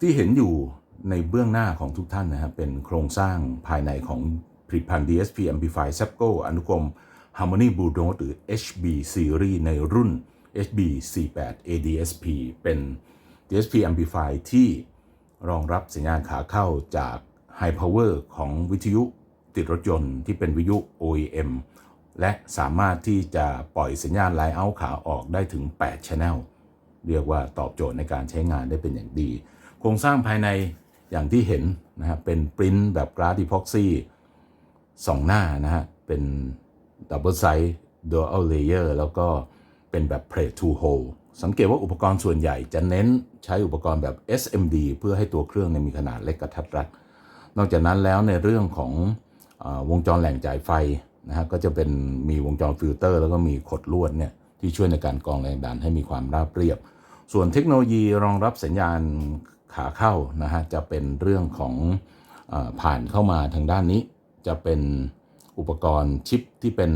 ที่เห็นอยู่ในเบื้องหน้าของทุกท่านนะครับเป็นโครงสร้างภายในของผลิตภัณฑ์ DSP Amplify s a p c o อนุกรม Harmony Blue Note หรือ HB Series ในรุ่น HB 48 ADSP เป็น DSP Amplify ที่รองรับสัญญาณขาเข้าจาก High Power ของวิทยุติดรถยนต์ที่เป็นวิทยุ OEM และสามารถที่จะปล่อยสัญญาณไลน์เอาขาออกได้ถึง 8 Channel เรียกว่าตอบโจทย์ในการใช้งานได้เป็นอย่างดี ครงสร้างภายในอย่างที่เห็นนะครับเป็นปริ้นแบบกราสอีพ็อกซี่สองหน้านะฮะเป็นดับเบิลไซส์ดูอัลเลเยอร์แล้วก็เป็นแบบ Play to Hold สังเกตว่าอุปกรณ์ส่วนใหญ่จะเน้นใช้อุปกรณ์แบบ SMD เพื่อให้ตัวเครื่องเนี่ยมีขนาดเล็กกระทัดรัด นอกจากนั้นแล้วในเรื่องของอวงจรแหล่งจ่ายไฟนะฮะก็จะเป็นมีวงจรฟิลเตอร์ แล้วก็มีขดลวดเนี่ยที่ช่วยในการกรองแรงดันให้มีความราบเรียบ ส่วนเทคโนโลยีรองรับสัญญาณ ขาเข้านะฮะจะเป็นเรื่องของอผ่านเข้ามาทางด้านนี้ จะเป็นอุปกรณ์ชิปที่เป็น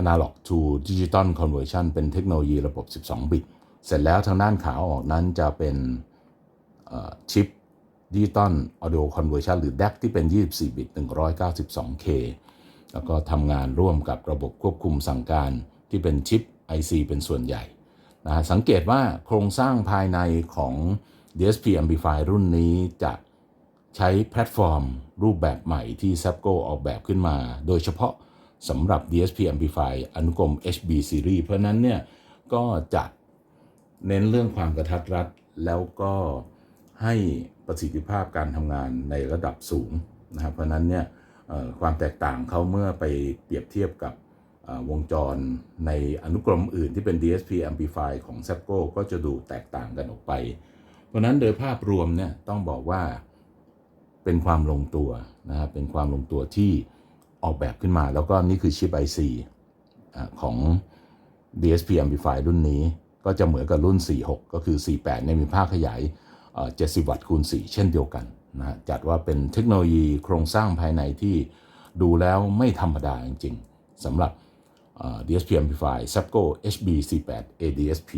Analog to Digital Conversion เป็นเทคโนโลยีระบบ 12 บิต เสร็จแล้วทางด้านขาออกนั้นจะเป็นชิปดิจิตอล Audio Conversion หรือ DAC ที่เป็น 24 บิต 192K แล้วก็ทำงานร่วมกับระบบควบคุมสั่งการที่เป็นชิป IC เป็นส่วนใหญ่นะฮะสังเกตว่าโครงสร้างภายในของ DSP Amplify รุ่นนี้จะใช้แพลตฟอร์ม รูปแบบใหม่ที่ Sapco ออกแบบขึ้นมา โดยเฉพาะสำหรับ DSP Amplify อนุกรม HB Series เพราะนั้นเนี่ยก็จะเน้นเรื่องความกระทัดรัด แล้วก็ให้ประสิทธิภาพการทำงานในระดับสูงนะครับเพราะนั้นเนี่ยความแตกต่างเขาเมื่อไปเปรียบเทียบกับวงจรในอนุกรมอื่นที่เป็น DSP Amplify ของ Sapco ก็จะดูแตกต่างกันออกไป ราะนั้นโดยภาพรวมเนี่ยต้องบอกว่าเป็นความลงตัวนะครับเป็นความลงตัวที่ออกแบบขึ้นมา แล้วก็นี่คือชิป IC อของ DSP Amplify รุ่นนี้ ก็จะเหมือนกับรุ่น 46 ก็คือ 48เนี่ยมีภาคขยายเอ่อ70 วัตต์คูณ 4 เช่นเดียวกันนะจัดว่าเป็นเทคโนโลยีโครงสร้างภายในที่ดูแล้วไม่ธรรมดาจริงๆสำหรับ DSP Amplify Sapco HB48 ADSP